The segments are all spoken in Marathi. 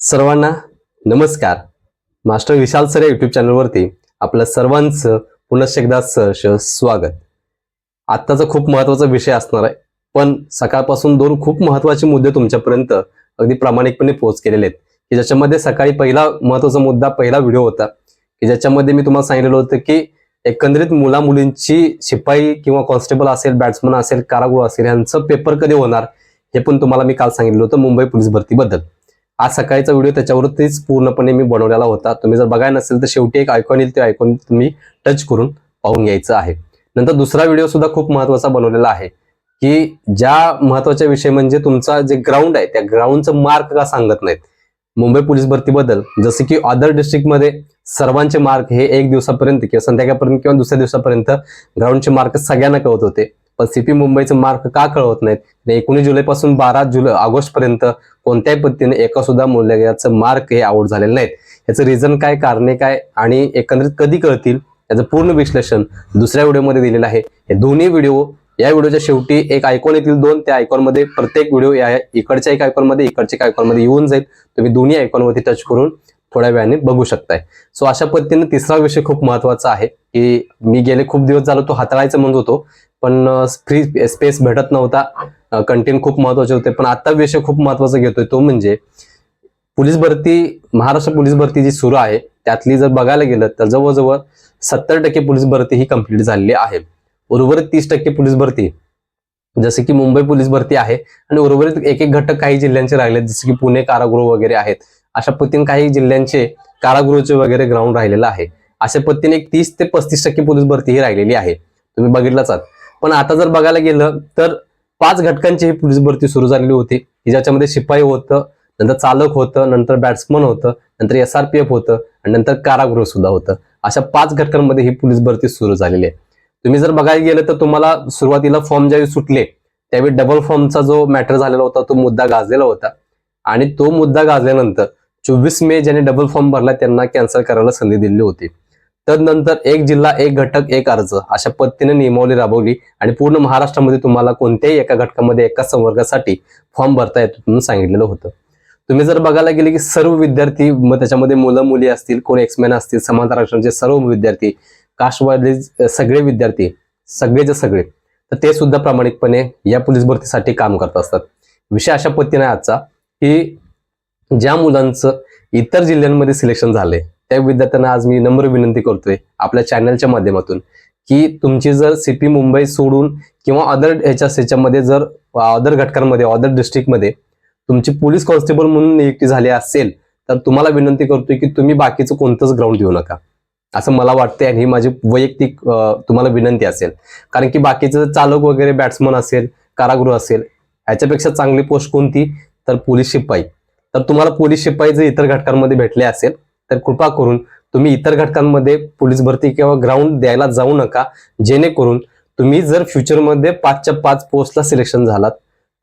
सर्वांना नमस्कार. मास्टर विशाल सर या युट्यूब चॅनलवरती आपलं सर्वांचं पुनश्च एकदा सहर्ष स्वागत. आत्ताचा खूप महत्त्वाचा विषय असणार आहे पण सकाळपासून दोन खूप महत्त्वाचे मुद्दे तुमच्यापर्यंत अगदी प्रामाणिकपणे पोहोच केलेले आहेत. की ज्याच्यामध्ये सकाळी पहिला महत्त्वाचा मुद्दा पहिला व्हिडिओ होता की ज्याच्यामध्ये मी तुम्हाला सांगितलेलं होतं की एकंदरीत मुला मुलींची शिपाई किंवा कॉन्स्टेबल असेल बॅट्समन असेल कारागृह असेल यांचं पेपर कधी होणार हे पण तुम्हाला मी काल सांगितलं होतं मुंबई पोलीस भरतीबद्दल. आज सकाळचा व्हिडिओ त्याच्यावरतीच पूर्णपणे मी बनवलेला होता. तुम्ही जर बघायला नसेल तर शेवटी एक आयकॉन येईल ते आयकॉन तुम्ही टच करून पाहून घ्यायचं आहे. नंतर दुसरा व्हिडिओ सुद्धा खूप महत्त्वाचा बनवलेला आहे की ज्या महत्त्वाचा विषय म्हणजे तुमचा जे ग्राउंड आहे त्या ग्राउंडचं मार्क का सांगत नाहीत. मुंबई पोलीस भरतीबद्दल जसे की अदर डिस्ट्रिक्टमध्ये सर्वांचे मार्क हे एक दिवसापर्यंत किंवा संध्याकाळपर्यंत किंवा दुसऱ्या दिवसापर्यंत ग्राउंडचे मार्क सगळ्यांना कळत होते. पण सीपी मुंबईचे मार्क का कळवत नाहीत? एकोणीस जुलैपासून बारा जुलै ऑगस्ट पर्यंत कोणत्याही पद्धतीने एका सुद्धा मूल्याचं मार्क हे आउट झालेले नाहीत. याचं रिझन काय कारणे काय आणि एकंदरीत कधी कळतील याचं पूर्ण विश्लेषण दुसऱ्या व्हिडिओमध्ये दिलेलं आहे. हे दोन्ही व्हिडिओ या व्हिडिओच्या शेवटी एक आयकॉन येतील दोन त्या आयकॉनमध्ये प्रत्येक व्हिडिओ या इकडच्या एक आयकॉनमध्ये इकडच्या एक आयकॉनमध्ये येऊन जाईल. तुम्ही दोन्ही आयकॉनवरती टच करून थोड्या वेळाने बघू शकताय. सो अशा पद्धतीने तिसरा विषय खूप महत्त्वाचा आहे की मी गेले खूप दिवस झालो तो हाताळायचं म्हणत होतो पण फ्री स्पेस भेटत नव्हता. कंटेंट खूप महत्त्वाचे होते पण आता विषय खूप महत्त्वाचा घेतोय तो म्हणजे पोलीस भरती महाराष्ट्र पोलीस भरती जी सुरू आहे त्यातली जर बघायला गेलं तर जवळजवळ सत्तर टक्के पोलीस भरती ही कंप्लीट झालेली आहे. उर्वरित तीस टक्के पोलीस भरती जसे की मुंबई पोलीस भरती आहे आणि उर्वरित एक एक घटक काही जिल्ह्यांचे राहिले जसे की पुणे कारागृह वगैरे आहेत. अशा पद्धतीने काही जिल्ह्यांचे कारागृहचे वगैरे ग्राउंड राहिलेलं आहे. अशा पद्धतीने एक तीस ते पस्तीस टक्के पोलीस भरती ही राहिलेली आहे. तुम्ही बघितलंच आहात. पण आता जर बघायला गेलं तर पाच घटकांची ही पोलीस भरती सुरू झालेली होती. की ज्याच्यामध्ये शिपाई होतं नंतर चालक होतं नंतर बॅट्समन होतं नंतर एस आर पी एफ होतं आणि नंतर कारागृह सुद्धा होतं. अशा पाच घटकांमध्ये ही पोलीस भरती सुरू झालेली आहे. तुम्ही जर बघायला गेलं तर तुम्हाला सुरुवातीला फॉर्म ज्यावेळी सुटले त्यावेळी डबल फॉर्मचा जो मॅटर झालेला होता तो मुद्दा गाजलेला होता. आणि तो मुद्दा गाजल्यानंतर चोवीस मे ज्यांनी डबल फॉर्म भरला त्यांना कॅन्सल करायला संधी दिली होती. तदनंतर एक जिल्हा एक घटक एक अर्ज अशा पद्धतीने नियमावली राबवली आणि पूर्ण महाराष्ट्रामध्ये तुम्हाला कोणत्याही एका घटकामध्ये एका संवर्गासाठी फॉर्म भरता येतो म्हणून सांगितलेलं होतं. तुम्ही जर बघायला गेले की सर्व विद्यार्थी मग त्याच्यामध्ये मुलं मुली असतील कोण एक्समॅन असतील समांतर आरक्षणाचे सर्व विद्यार्थी कास्टवाले सगळे विद्यार्थी सगळेचे सगळे तर ते सुद्धा प्रामाणिकपणे या पोलीस भरतीसाठी काम करत असतात. विषय अशा पद्धतीने आजचा की ज्या मुलांचं इतर जिल्ह्यांमध्ये सिलेक्शन झालंय त्या विद्यार्थ्यांना आज मी नम्र विनंती करतोय आपल्या चॅनलच्या माध्यमातून की तुमची जर सीपी मुंबई सोडून किंवा अदर ह्याच्या ह्याच्यामध्ये जर अदर घटकांमध्ये अदर डिस्ट्रिक्टमध्ये तुमची पोलीस कॉन्स्टेबल म्हणून नियुक्ती झाली असेल तर तुम्हाला विनंती करतोय की तुम्ही बाकीचं कोणतंच ग्राउंड देऊ नका. असं मला वाटतंय आणि ही माझी वैयक्तिक तुम्हाला विनंती असेल. कारण की बाकीचं चालक वगैरे बॅट्समन असेल कारागृह असेल ह्याच्यापेक्षा चांगली पोस्ट कोणती? तर पोलीस शिपाई. तर तुम्हाला पोलीस शिपाई जर इतर घटकांमध्ये भेटले असेल तर कृपा करून तुम्ही इतर घटकांमध्ये पोलीस भरती किंवा ग्राउंड द्यायला जाऊ नका. जेणेकरून तुम्ही जर फ्युचरमध्ये पाचच्या पाच पोस्टला सिलेक्शन झालात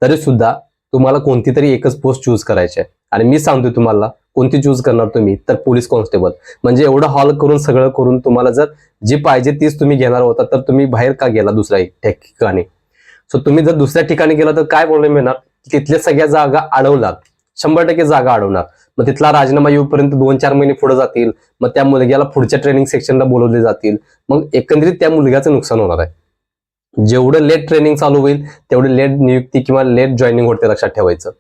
तरी सुद्धा तुम्हाला कोणती तरी एकच पोस्ट चूज करायची आहे. आणि मी सांगतोय तुम्हाला कोणती चूज करणार तुम्ही? तर पोलीस कॉन्स्टेबल म्हणजे एवढं हॉल करून सगळं करून तुम्हाला जर जी पाहिजे तीच तुम्ही घेणार होता तर तुम्ही बाहेर का गेला दुसऱ्या एक ठिकाणी? सो तुम्ही जर दुसऱ्या ठिकाणी गेला तर काय प्रॉब्लेम येणार? तिथल्या सगळ्या जागा अडवलात. शंभर टक्के जागा अडवणार. मग तिथला राजीनामा येऊपर्यंत दोन चार महिने पुढे जातील. मग त्या मुलग्याला पुढच्या ट्रेनिंग सेक्शनला बोलवले जातील. मग एकंदरीत त्या मुलग्याचं नुकसान होणार आहे. जेवढं लेट ट्रेनिंग चालू होईल तेवढी लेट नियुक्ती किंवा लेट जॉईनिंग होते लक्षात ठेवायचं.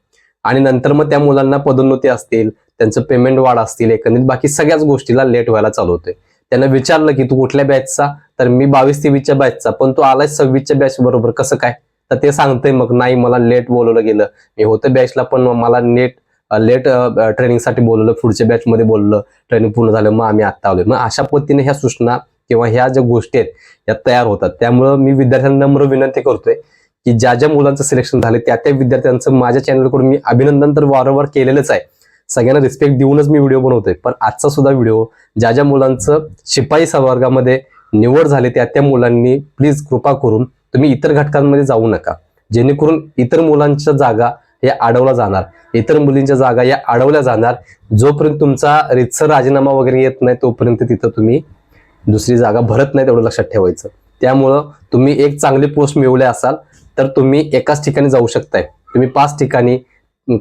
आणि नंतर मग त्या मुलांना पदोन्नती असतील त्यांचं पेमेंट वाढ असतील एकंदरीत बाकी सगळ्याच गोष्टीला लेट व्हायला चालू होते. त्यांना विचारलं की तू कुठल्या बॅचचा तर मी बावीस तेवीसच्या बॅचचा पण तू आलाय सव्वीसच्या बॅच बरोबर. कसं काय? तर ते सांगतंय मग नाही मला लेट बोलवलं गेलं. मी होतं बॅचला पण मला नेट लेट ट्रेनिंगसाठी बोलवलं पुढच्या बॅचमध्ये बोललं ट्रेनिंग पूर्ण झालं मग आम्ही आत्ता आलोय. मग अशा पद्धतीने ह्या सूचना किंवा ह्या ज्या गोष्टी आहेत या तयार होतात. त्यामुळं मी विद्यार्थ्यांना नम्र विनंती करतोय की ज्या ज्या मुलांचं सिलेक्शन झालं त्या त्या विद्यार्थ्यांचं माझ्या चॅनलकडून मी अभिनंदन तर वारंवार केलेलंच आहे. सगळ्यांना रिस्पेक्ट देऊनच मी व्हिडिओ बनवतोय. पण आजचा सुद्धा व्हिडिओ ज्या ज्या मुलांचं शिपाई संवर्गामध्ये निवड झाली त्या त्या मुलांनी प्लीज कृपा करून तुम्ही इतर घटकांमध्ये जाऊ नका. जेणेकरून इतर मुलांच्या जागा या अडवल्या जाणार. इतर मुलींच्या जागा या अडवल्या जाणार. जोपर्यंत तुमचा रितसर राजीनामा वगैरे येत नाही तोपर्यंत तिथं तुम्ही दुसरी जागा भरत नाही तेवढं लक्षात ठेवायचं. त्यामुळं तुम्ही एक चांगली पोस्ट मिळवले असाल तर तुम्ही एकाच ठिकाणी जाऊ शकताय. तुम्ही पाच ठिकाणी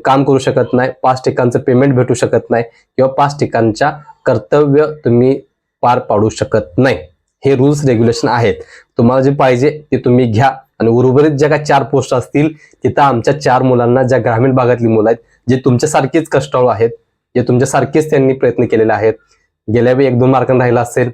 काम करू शकत नाही पाच ठिकाणचं पेमेंट भेटू शकत नाही किंवा पाच ठिकाणच्या कर्तव्य तुम्ही पार पाडू शकत नाही. हे रूल्स रेग्युलेशन आहेत. तुम्हाला जे पाहिजे ते तुम्ही घ्या आणि उर्वरित ज्या काही चार पोस्ट असतील तिथं आमच्या चार मुलांना ज्या ग्रामीण भागातली मुलं आहेत जे तुमच्यासारखेच कष्टाळू आहेत जे तुमच्यासारखेच त्यांनी प्रयत्न केलेले आहेत गेल्या वेळी एक दोन मार्कांना राहिला असेल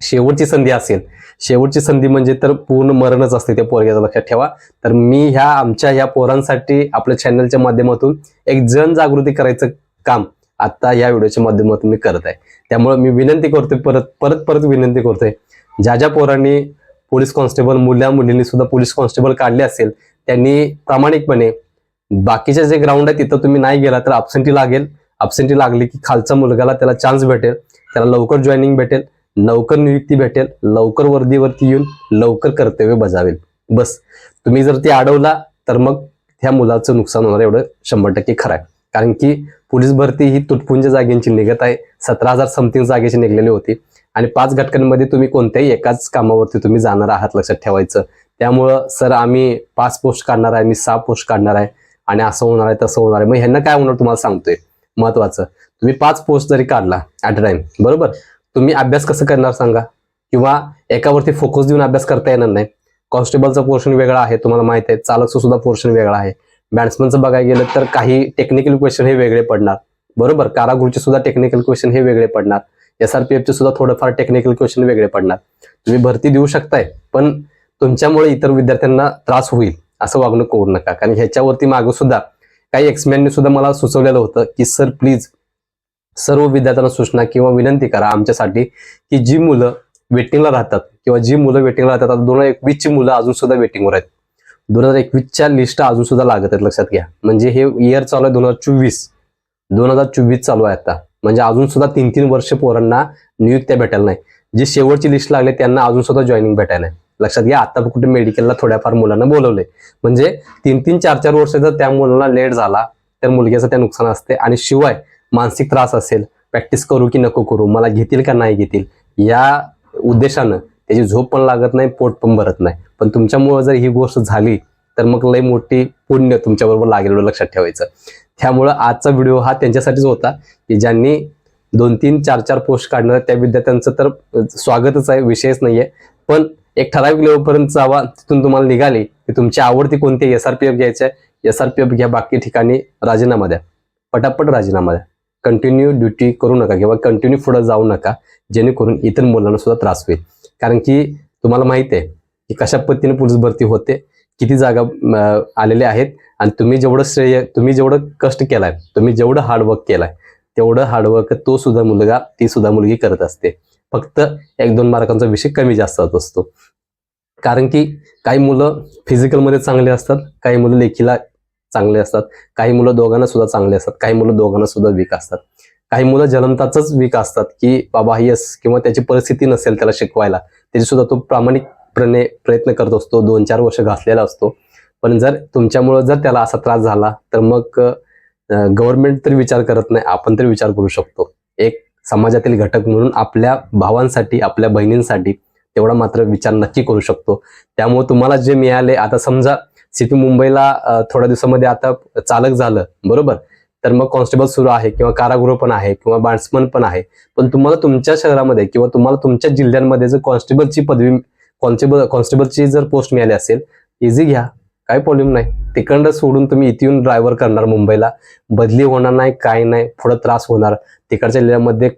शेवटची संधी असेल. शेवटची संधी म्हणजे तर पूर्ण मरणच असते त्या पोरग्याचं लक्षात ठेवा. तर मी ह्या आमच्या ह्या पोरांसाठी आपल्या चॅनलच्या माध्यमातून एक जनजागृती करायचं काम आता या व्हिडिओच्या माध्यमातून मी करत आहे. त्यामुळे मी विनंती करतोय परत परत परत विनंती करतोय. ज्या ज्या पोरांनी पोलीस कॉन्स्टेबल मुल्या मुलींनी सुद्धा पोलीस कॉन्स्टेबल काढले असेल त्यांनी प्रामाणिकपणे बाकीचे जे ग्राउंड आहे तिथं तुम्ही नाही गेला तर अब्सेंटी लागेल. अब्सेंटी लागली की खालच्या मुलगाला त्याला चान्स भेटेल. त्याला लवकर जॉईनिंग भेटेल लवकर नियुक्ती भेटेल लवकर वर्दीवरती येऊन लवकर कर्तव्य बजावेल. बस. तुम्ही जर ते अडवला तर मग ह्या मुलाचं नुकसान होणार एवढं शंभर टक्के खरं आहे. कारण की पोलीस भरती ही तुटपुंज जागेंची निघत आहे. सतरा हजार समथिंग जागेची निघलेली होती. आणि पाच घटकांमध्ये तुम्ही कोणत्याही एकाच कामावरती तुम्ही जाणार आहात लक्षात ठेवायचं. त्यामुळं सर आम्ही पाच पोस्ट काढणार आहे मी सहा पोस्ट काढणार आहे आणि असं होणार आहे तसं होणार आहे. मग ह्यांना काय होणार तुम्हाला सांगतोय? महत्वाचं. तुम्ही पाच पोस्ट जरी काढला ऍट टाइम बरोबर? तुम्ही अभ्यास कसं करणार सांगा? किंवा एकावरती फोकस देऊन अभ्यास करता येणार नाही. कॉन्स्टेबलचा पोर्शन वेगळा आहे तुम्हाला माहीत आहे. चालकचं सुद्धा पोर्शन वेगळा आहे. बॅट्समनचं बघायला गेलं तर काही टेक्निकल क्वेश्चन हे वेगळे पडणार. बरोबर? कारागृहचे सुद्धा टेक्निकल क्वेश्चन हे वेगळे पडणार. एसआरपीएफचे सुद्धा थोडंफार टेक्निकल क्वेश्चन वेगळे पडणार. तुम्ही भरती देऊ शकताय पण तुमच्यामुळे इतर विद्यार्थ्यांना त्रास होईल असं वागणूक करू नका. कारण ह्याच्यावरती मागं सुद्धा काही एक्समॅनने सुद्धा मला सुचवलेलं होतं की सर प्लीज सर्व विद्यार्थ्यांना सूचना किंवा विनंती करा आमच्यासाठी की जी मुलं वेटिंगला राहतात किंवा जी मुलं वेटिंगला राहतात आता दोन हजार एकवीसची मुलं अजून सुद्धा वेटिंगवर आहेत. दोन हजार एकवीसच्या लिस्ट अजून सुद्धा लागत आहेत लक्षात घ्या. म्हणजे हे इयर चालू आहे दोन हजार चोवीस. दोन हजार चोवीस चालू आहे आता. म्हणजे अजून सुद्धा तीन तीन वर्ष पोरांना नियुक्त्या भेटायला नाही. जे शेवटची लिस्ट लागली त्यांना अजून सुद्धा जॉईनिंग भेटायला नाही. लक्षात घ्या आता कुठे मेडिकलला थोड्याफार मुलांना बोलवले. म्हणजे तीन तीन चार चार वर्ष जर त्या मुलांना लेट झाला तर मुलग्याचं त्या नुकसान असते. आणि शिवाय मानसिक त्रास असेल प्रॅक्टिस करू की नको करू मला घेतील का नाही घेतील या उद्देशानं त्याची झोप पण लागत नाही पोट पण भरत नाही. पण तुमच्यामुळे जर ही गोष्ट झाली तर मग लय मोठी पुण्य तुमच्याबरोबर लागेल लक्षात ठेवायचं. त्यामुळं आजचा व्हिडिओ हा त्यांच्यासाठीच होता की ज्यांनी दोन तीन चार चार पोस्ट काढणार त्या विद्यार्थ्यांचं तर स्वागतच आहे विषयच नाहीये. पण एक ठराविक लेवलपर्यंत जावा तिथून तुम्हाला निघाली की तुमची आवडती कोणती एस आर पी एफ घ्यायचे आहे एस आर पी एफ घ्या बाकी ठिकाणी राजीनामा द्या. पटापट राजीनामा द्या. कंटिन्यू ड्युटी करू नका किंवा कंटिन्यू पुढे जाऊ नका जेणेकरून इतर मुलांना सुद्धा त्रास होईल. कारण की तुम्हाला माहिती आहे की कशा पद्धतीने पोलीस भरती होते किती जागा आलेल्या आहेत आणि तुम्ही जेवढं श्रेय तुम्ही जेवढं कष्ट केलाय तुम्ही जेवढं हार्डवर्क केलाय तेवढं हार्डवर्क तो सुद्धा मुलगा ती सुद्धा मुलगी करत असते. फक्त एक दोन मार्कांचा विषय कमी जास्त होत असतो. कारण की काही मुलं फिजिकलमध्ये चांगले असतात काही मुलं लेखीला चांगले असतात काही मुलं दोघांना सुद्धा चांगले असतात काही मुलं दोघांना सुद्धा वीक असतात. काही मुलं जन्मताच वीक असतात की बाबा यस किंवा त्याची परिस्थिती नसेल त्याला शिकवायला त्याची सुद्धा तो प्रामाणिक प्रने प्रयत्न करत असतो. दोन चार वर्ष घासलेला असतो. पण जर तुमच्यामुळं जर त्याला असा त्रास झाला तर मग गव्हर्नमेंट तरी विचार करत नाही. आपण तरी विचार करू शकतो. एक समाजातील घटक म्हणून आपल्या भावांसाठी आपल्या बहिणींसाठी तेवढा मात्र विचार नक्की करू शकतो. त्यामुळे तुम्हाला जे मिळाले आता समजा सिटी मुंबईला थोड्या दिवसामध्ये आता चालक झालं बरोबर? तर मग कॉन्स्टेबल सुरू आहे किंवा कारागृह पण आहे किंवा बॅट्समन पण आहे. पण तुम्हाला तुमच्या शहरामध्ये किंवा तुम्हाला तुमच्या जिल्ह्यांमध्ये जर कॉन्स्टेबलची पदवी कॉन्स्टेबल कॉन्स्टेबलची जर पोस्ट मिळाली असेल इझी घ्या. काय प्रॉब्लेम नाही. तिकडं सोडून तुम्ही इथे येऊन ड्रायव्हर करणार मुंबईला. बदली होणार नाही काय नाही. पुढं त्रास होणार. तिकडच्या जिल्ह्यामध्ये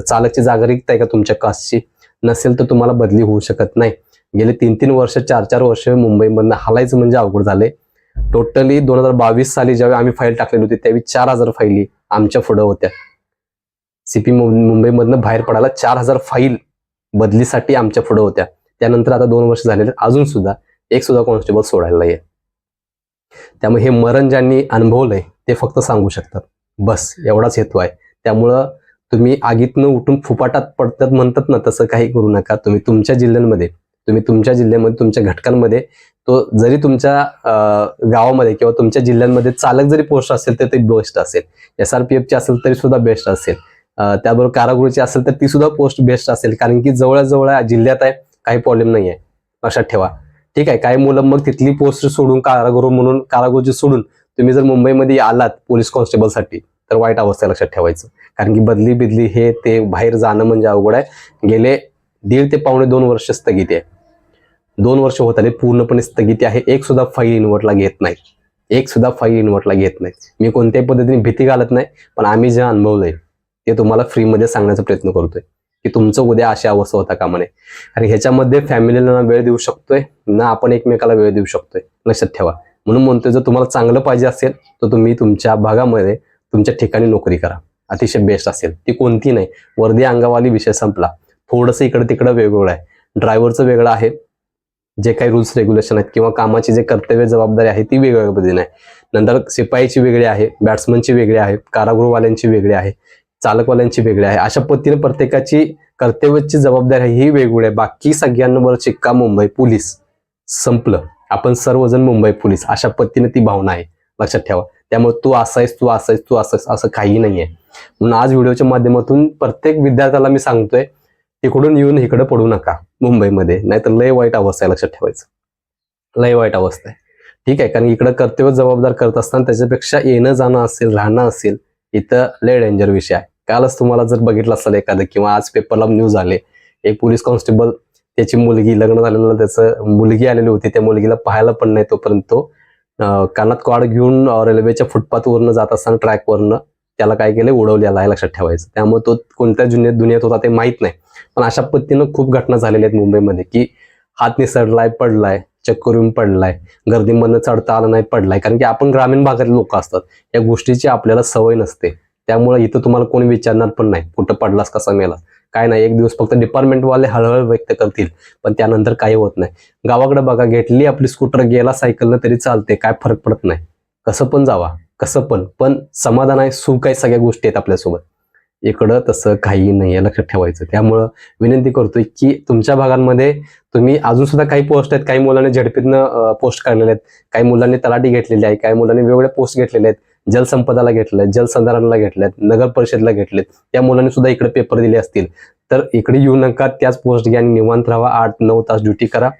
चालकची जागा रिक्त आहे का तुमच्या कास्टची? नसेल तर तुम्हाला बदली होऊ शकत नाही. गेले तीन तीन वर्ष चार चार वर्ष मुंबईमधनं हालायचं म्हणजे अवघड झाले टोटली दोन हजार बावीस साली ज्यावेळी आम्ही फाईल टाकलेली होती त्यावेळी चार हजार फाईली आमच्या पुढं होत्या. सीपी मुंबईमधनं बाहेर पडायला चार हजार फाईल बदलीसाठी आमच्या पुढं होत्या. त्यानंतर आता दोन वर्ष झालेले अजून सुद्धा एक सुद्धा कॉन्स्टेबल सोडायला नाहीये. त्यामुळे हे मरण ज्यांनी अनुभवलंय ते फक्त सांगू शकतात. बस एवढाच हेतू आहे. त्यामुळं तुम्ही आगीतनं उठून फुपाटात पडतात म्हणतात ना तसं काही करू नका. तुम्ही तुमच्या जिल्ह्यांमध्ये तुम्ही तुमच्या जिल्ह्यामध्ये तुमच्या घटकांमध्ये तो जरी तुमच्या गावामध्ये किंवा तुमच्या जिल्ह्यांमध्ये चालक जरी पोस्ट असेल तर ते बेस्ट असेल. एस आर पी एफची असेल तरी सुद्धा बेस्ट असेल. त्याबरोबर कारागृहची असेल तर ती सुद्धा पोस्ट बेस्ट असेल. कारण की जवळजवळ जिल्ह्यात आहे काही प्रॉब्लेम नाही आहे लक्षात ठेवा. ठीक आहे काही मुलं मग तिथली पोस्ट सोडून कारागृह म्हणून कारागृहची सोडून तुम्ही जर मुंबईमध्ये आलात पोलीस कॉन्स्टेबलसाठी तर वाईट अवस्था लक्षात ठेवायचं. कारण की बदली बिदली हे ते बाहेर जाणं म्हणजे अवघड आहे. गेले दीड ते पावणे दोन वर्ष स्थगिती आहे. दोन वर्ष होत आले पूर्णपणे स्थगिती आहे. एक सुद्धा फाईल इन्व्हर्टला घेत नाही. एक सुद्धा फाईल इन्व्हर्टला घेत नाही. मी कोणत्याही पद्धतीने भीती घालत नाही पण आम्ही जे अनुभवलंय ते तुम्हाला फ्रीमध्ये सांगण्याचा प्रयत्न करतोय. की तुमचं उद्या अशी अवस्था होता कामा नये आणि ह्याच्यामध्ये फॅमिलीला ना वेळ देऊ शकतोय ना आपण एकमेकाला वेळ देऊ शकतोय. लक्षात ठेवा. म्हणून म्हणतोय जर तुम्हाला चांगलं पाहिजे असेल तर तुम्ही तुमच्या भागामध्ये तुमच्या ठिकाणी नोकरी करा. अतिशय बेस्ट असेल. ती कोणती नाही. वर्दी अंगावाली विषय संपला. थोडंसं इकडं तिकडं वेगवेगळं आहे. ड्रायव्हरचं वेगळं आहे. जे काही रूल्स रेग्युलेशन आहेत किंवा कामाची जे कर्तव्य जबाबदारी आहे ती वेगवेगळ्या पद्धतीने आहे. नंतर शिपाईची वेगळी आहे बॅट्समनची वेगळी आहे कारागृहवाल्यांची वेगळी आहे. चालकवाल्यांची वेगळी आहे. अशा पद्धतीने प्रत्येकाची कर्तव्याची जबाबदारी ही वेगवेगळी आहे. बाकी सगळ्यांवर चिक्का मुंबई पोलीस. संपलं. आपण सर्वजण मुंबई पोलीस. अशा पद्धतीने ती भावना आहे. लक्षात ठेवा. त्यामुळे तू असायस तू असायस तू असायस असं काही नाहीये. म्हणून आज व्हिडिओच्या माध्यमातून प्रत्येक विद्यार्थ्याला मी सांगतोय तिकडून येऊन इकडे पडू नका मुंबईमध्ये. नाहीतर लय वाईट अवस्था आहे लक्षात ठेवायचं. लय वाईट अवस्था आहे. ठीक आहे. कारण इकडं कर्तव्य जबाबदार करत असताना त्याच्यापेक्षा येणं जाणं असेल राहणं असेल इथं लय डेंजर विषय आहे. कालच तुम्हाला जर बघितलं असेल एखादं किंवा आज पेपरला न्यूज आले एक पोलीस कॉन्स्टेबल त्याची मुलगी लग्न झालेलं त्याचं मुलगी आलेली होती त्या मुलगीला पाहायला पण नाही तोपर्यंत तो कानात कॉड घेऊन रेल्वेच्या फुटपाथवरनं जात असताना ट्रॅकवरनं त्याला काय केलं उडवलेला आहे लक्षात ठेवायचं. त्यामुळे तो कोणत्या जुन्या दुनियेत होता ते माहीत नाही. पण अशा पद्धतीनं खूप घटना झालेल्या आहेत मुंबईमध्ये की हात निसरलाय पडलाय चक्कर येऊन पडलाय. गर्दीमधनं चढता आलं नाही पडलाय. कारण की आपण ग्रामीण भागातले लोक असतात. या गोष्टीची आपल्याला सवय नसते. त्यामुळे इथं तुम्हाला कोणी विचारणार पण नाही. कुठं पडलास कसा मेला काय नाही. एक दिवस फक्त डिपार्टमेंटवाले हळहळ व्यक्त करतील. पण त्यानंतर काही होत नाही. गावाकडे बघा घेतली आपली स्कूटर गेला सायकलनं तरी चालते काय फरक पडत नाही. कसं पण जावा. कसं पण. पण समाधान आहे सुख आहे सगळ्या गोष्टी आहेत आपल्यासोबत. इकडं तसं काही नाही आहे लक्षात ठेवायचं. त्यामुळं विनंती करतोय की तुमच्या भागांमध्ये तुम्ही अजून सुद्धा काही पोस्ट आहेत काही मुलांनी झडपीतनं पोस्ट काढलेले आहेत. काही मुलांनी तलाठी घेतलेली आहे काही मुलांनी वेगवेगळ्या पोस्ट घेतलेले आहेत. जलसंपदाला घेतले आहेत जलसंधारणाला घेतले आहेत नगर परिषदला घेतलेत त्या मुलांनी सुद्धा इकडे पेपर दिले असतील. तर इकडे येऊ नका त्याच पोस्ट घ्या आणि निवांत राहा. आठ नऊ तास ड्युटी करा.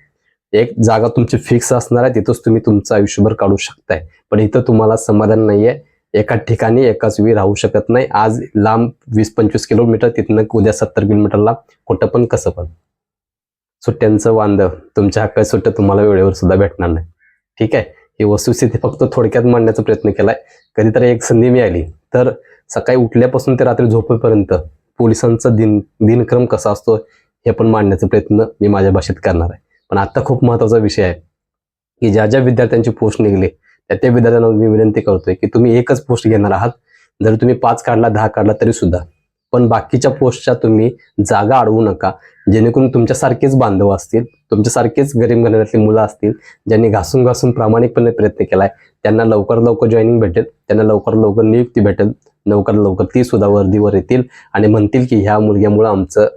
एक जागा तुमची फिक्स असणार आहे तिथंच तुम्ही तुमचं आयुष्यभर काढू शकताय. पण इथं तुम्हाला समाधान नाहीये. एकाच ठिकाणी एकाच वेळी राहू शकत नाही. आज लांब वीस पंचवीस किलोमीटर तिथनं उद्या सत्तर किलोमीटरला. कुठं पण कसं पण. सुट्ट्यांचं वांद तुमच्या हक्काची सुट्ट्या तुम्हाला वेळेवर सुद्धा भेटणार नाही. ठीक आहे? ही वस्तुस्थिती फक्त थोडक्यात मांडण्याचा प्रयत्न केलाय. कधीतरी एक संधी मिळाली. तर सकाळी उठल्यापासून ते रात्री झोपेपर्यंत पोलिसांचा दिन दिनक्रम कसा असतो हे पण मांडण्याचा प्रयत्न मी माझ्या भाषेत करणार आहे. पण आता खूप महत्त्वाचा विषय आहे की ज्या ज्या विद्यार्थ्यांची पोस्ट निघली त्या त्या विद्यार्थ्यांना मी विनंती करतोय की तुम्ही एकच पोस्ट घेणार आहात. जर तुम्ही पाच काढला दहा काढला तरी सुद्धा. पण बाकीच्या पोस्टच्या तुम्ही जागा अडवू नका. जेणेकरून तुमच्यासारखेच बांधव असतील तुमच्यासारखेच गरीब घराण्यातली मुलं असतील ज्यांनी घासून घासून प्रामाणिकपणे प्रयत्न केलाय त्यांना लवकर लवकर जॉईनिंग भेटेल त्यांना लवकर लवकर नियुक्ती भेटेल लवकर लवकर ती सुद्धा वर्दीवर येतील आणि म्हणतील की ह्या मुलग्यामुळं आमचं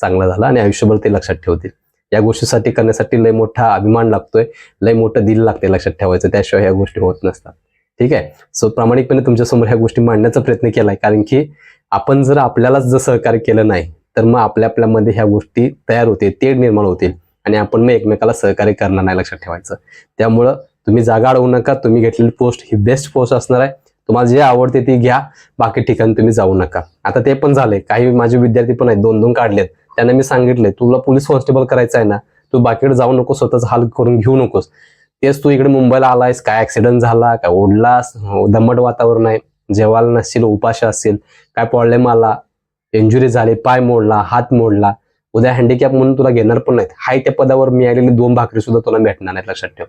चांगलं झालं आणि आयुष्यभर ते लक्षात ठेवतील. या गोष्टीसाठी करण्यासाठी लय मोठा अभिमान लागतोय लय मोठं दिल लागते लक्षात ठेवायचं त्याशिवाय ह्या गोष्टी होत नसतात. ठीक आहे? सो प्रामाणिकपणे तुमच्यासमोर ह्या गोष्टी मांडण्याचा प्रयत्न केलाय. कारण की आपण जर आपल्यालाच जर सहकार्य केलं नाही तर मग आपल्या आपल्यामध्ये ह्या गोष्टी तयार होतील तेढ निर्माण होतील आणि आपण मग एकमेकाला सहकार्य करणार नाही लक्षात ठेवायचं. त्यामुळं तुम्ही जागा अडवू नका तुम्ही घेतलेली पोस्ट ही बेस्ट पोस्ट असणार आहे. तुम्हाला जे आवडते ती घ्या बाकी ठिकाणी तुम्ही जाऊ नका. आता ते पण झाले काही माझे विद्यार्थी पण आहेत दोन दोन काढलेत. त्यांना मी सांगितले तुला पोलीस कॉन्स्टेबल करायचं आहे ना तू बाकीकडे जाऊ नकोस स्वतःच हाल करून घेऊ नकोस. तेच तू इकडे मुंबईला आलायस काय ऍक्सिडेंट झाला काय ओढलास दमट वातावरण आहे जेवायला नसशील उपाशी असतील काय प्रॉब्लेम आला इंजुरी झाली पाय मोडला हात मोडला उद्या हँडिकॅप म्हणून तुला घेणार पण नाहीत. हाय त्या पदावर मिळालेली दोन भाकरी सुद्धा तुला भेटणार नाहीत लक्षात ठेव.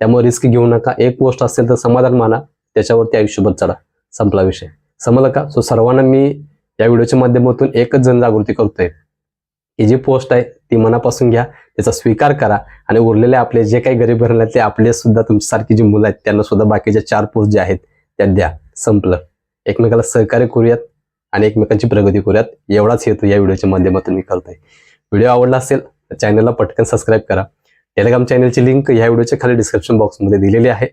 त्यामुळे रिस्क घेऊ नका. एक पोस्ट असेल तर समाधान माना. त्याच्यावरती आयुष्यभर चढा. संपला विषय. समजलं का? सो सर्वांना मी या व्हिडिओच्या माध्यमातून एकच जनजागृती करतोय. ही जी पोस्ट आहे ती मनापासून घ्या त्याचा स्वीकार करा आणि उरलेले आपले जे काही गरीब घराण्यातले ते आपले सुद्धा तुमच्यासारखी जी मुलं आहेत त्यांना सुद्धा बाकीच्या चार पोस्ट ज्या आहेत त्या द्या. संपलं. एकमेकाला सहकार्य करूयात आणि एकमेकांची प्रगती करूयात. एवढाच हेतू या व्हिडिओच्या माध्यमातून मी करतोय. व्हिडिओ आवडला असेल तर चॅनलला पटकन सबस्क्राईब करा. टेलिग्राम चॅनलची लिंक या व्हिडिओच्या खाली डिस्क्रिप्शन बॉक्समध्ये दिलेली आहे.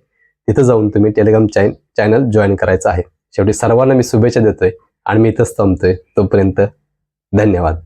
तिथं जाऊन तुम्ही टेलिग्राम चॅन चॅनल जॉईन करायचं आहे. शेवटी सर्वांना मी शुभेच्छा देतोय आणि मी इथंच थांबतोय तोपर्यंत धन्यवाद.